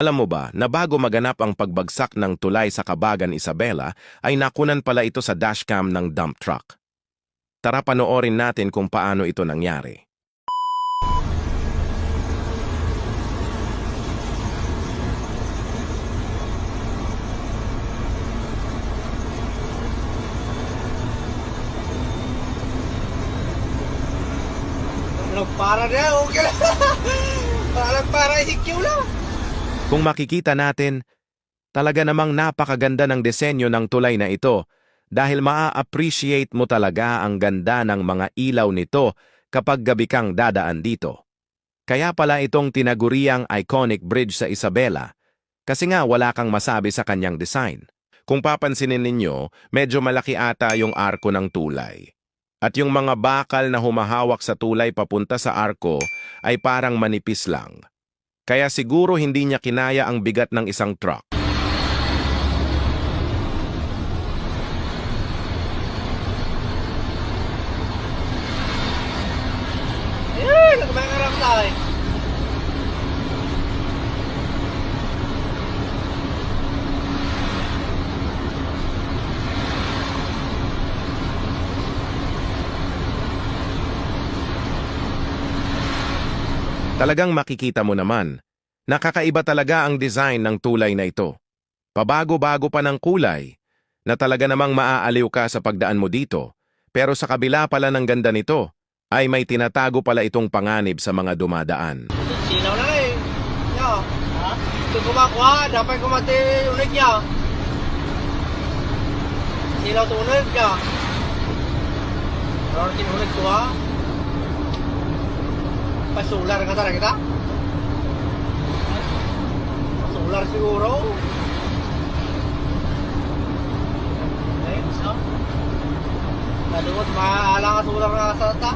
Alam mo ba na bago maganap ang pagbagsak ng tulay sa Kabagan Isabela ay nakunan pala ito sa dashcam ng dump truck. Tara panoorin natin kung paano ito nangyari. Nagpara na, okay lang. Parang para sikyo lang. Kung makikita natin, talaga namang napakaganda ng disenyo ng tulay na ito dahil maa-appreciate mo talaga ang ganda ng mga ilaw nito kapag gabi kang dadaan dito. Kaya pala itong tinaguriang iconic bridge sa Isabela kasi nga wala kang masabi sa kanyang design. Kung papansinin ninyo, medyo malaki ata yung arko ng tulay. At yung mga bakal na humahawak sa tulay papunta sa arko ay parang manipis lang. Kaya siguro hindi niya kinaya ang bigat ng isang truck. Ayun, nagmakarap tayo. Talagang makikita mo naman, nakakaiba talaga ang design ng tulay na ito. Pabago-bago pa ng kulay, na talaga namang maaaliw ka sa pagdaan mo dito, pero sa kabila pala ng ganda nito, ay may tinatago pala itong panganib sa mga dumadaan. Sinaw na eh. Yo. Ha? Ito kumakuha, dapat kumati ulit niya. Sinaw tunod niya. Pero tinunod ko ha. Pasular ka talaga kita? Pasular siguro. Eh, so? Naluot, maaala ka sular ka sa ta.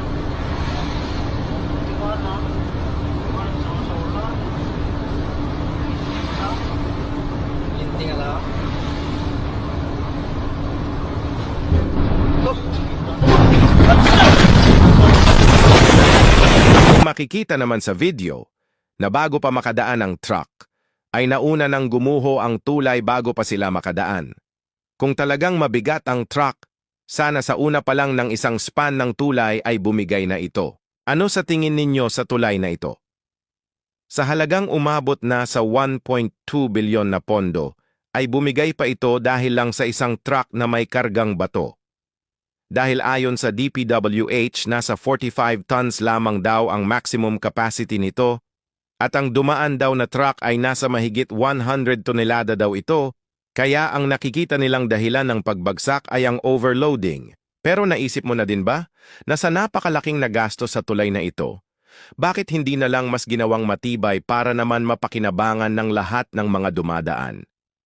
Hindi ko makikita naman sa video, na bago pa makadaan ang truck, ay nauna nang gumuho ang tulay bago pa sila makadaan. Kung talagang mabigat ang truck, sana sa una pa lang ng isang span ng tulay ay bumigay na ito. Ano sa tingin ninyo sa tulay na ito? Sa halagang umabot na sa 1.2 bilyon na pondo, ay bumigay pa ito dahil lang sa isang truck na may kargang bato. Dahil ayon sa DPWH, nasa 45 tons lamang daw ang maximum capacity nito at ang dumaan daw na truck ay nasa mahigit 100 tonelada daw ito, kaya ang nakikita nilang dahilan ng pagbagsak ay ang overloading. Pero naisip mo na din ba na sa napakalaking nagastos sa tulay na ito, bakit hindi na lang mas ginawang matibay para naman mapakinabangan ng lahat ng mga dumadaan?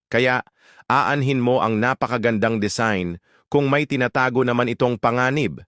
Kaya aanhin mo ang napakagandang design kung may tinatago naman itong panganib.